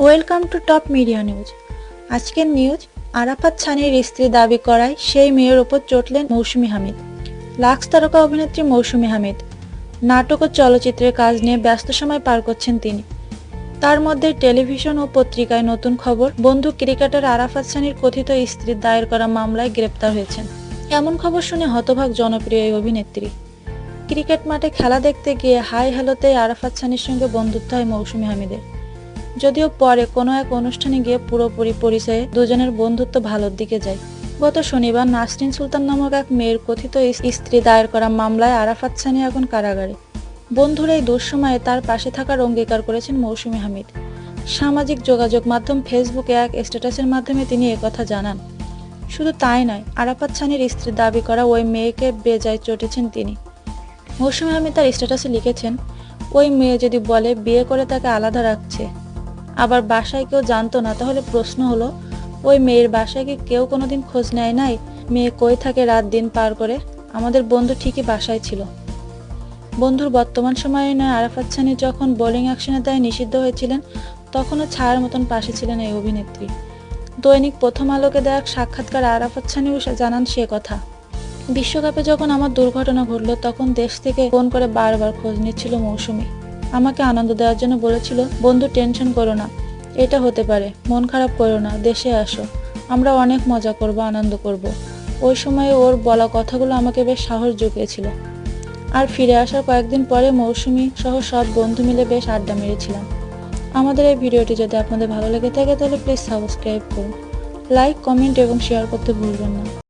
Welcome to top media news. আজকের news, Arafat ছানির স্ত্রী দাবি করায় সেই মেয়ের ওপর চটলেন মৌসুমী হামিদ। লাক্স তারকা অভিনেত্রী মৌসুমী হামিদ। নাটক ও চলচ্চিত্রের কাজ নিয়ে ব্যস্ত সময় পার করছেন তিনি। তার মধ্যে টেলিভিশন ও পত্রিকায় নতুন খবর বন্ধু ক্রিকেটার আরাফাত সানির কথিত স্ত্রীর দায়ের করা মামলায় গ্রেপ্তার হয়েছেন। এমন খবর শুনে হতভাগ জনপ্রিয় এই অভিনেত্রী। ক্রিকেট মাঠে খেলা দেখতে গিয়ে হাই হ্যালোতে আরাফাত সানির সঙ্গে বন্ধুত্ব হয় মৌসুমী হামিদের। যদিও পরে কোনো এক অনুষ্ঠানে গিয়ে পুরোপুরি পরিচয়ে দুজনের বন্ধুত্ব ভালোর দিকে যায়। গত শনিবার নাসরিন সুলতান নামক এক মেয়ের কথিত স্ত্রী দায়ের করা মামলায় আরাফাত সানি এখন কারাগারে। বন্ধুর এই দুঃসময়ে তার পাশে থাকার অঙ্গীকার করেছেন মৌসুমী হামিদ। সামাজিক যোগাযোগ মাধ্যম ফেসবুকে এক স্ট্যাটাসের মাধ্যমে তিনি একথা জানান। শুধু তাই নয়, আরাফাত সানির স্ত্রী দাবি করা ওই মেয়েকে বেজায় চটেছেন তিনি। মৌসুমী হামিদ তার স্ট্যাটাসে লিখেছেন, ওই মেয়ে যদি বলে বিয়ে করে তাকে আলাদা রাখছে আবার বাসায় কেউ জানতো না, তাহলে প্রশ্ন হলো, ওই মেয়ের বাসায় কি কেউ কোনোদিন খোঁজ নেয় নাই? মেয়ে কই থাকে রাত দিন পার করে? আমাদের বন্ধু ঠিকই বাসায় ছিল। বন্ধুর বর্তমান সময়ে নয়, আরাফাত সানি যখন বোলিং অ্যাকশনের দায়ে নিষিদ্ধ হয়েছিলেন, তখনও ছায়ার মতন পাশে ছিলেন এই অভিনেত্রী। দৈনিক প্রথম আলোকে দেওয়া সাক্ষাৎকার আরাফাত সানিও জানান সে কথা। বিশ্বকাপে যখন আমার দুর্ঘটনা ঘটলো, তখন দেশ থেকে ফোন করে বারবার খোঁজ নিচ্ছিল মৌসুমী। আমাকে আনন্দ দেওয়ার জন্য বলেছিল, বন্ধু, টেনশন করো না। এটা হতে পারে। মন খারাপ করো না। দেশে আসো। আমরা অনেক মজা করব, আনন্দ করব। ওই সময়ে ওর বলা কথাগুলো আমাকে বেশ সাহস জুগিয়েছিল। আর ফিরে আসার কয়েকদিন পরে মৌসুমি সহ সব বন্ধু মিলে বেশ আড্ডা মেরেছিলাম। আমাদের এই ভিডিওটি যদি আপনাদের ভালো লেগে থাকে, তাহলে প্লিজ সাবস্ক্রাইব করুন। লাইক, কমেন্ট এবং শেয়ার করতে ভুলবেন না।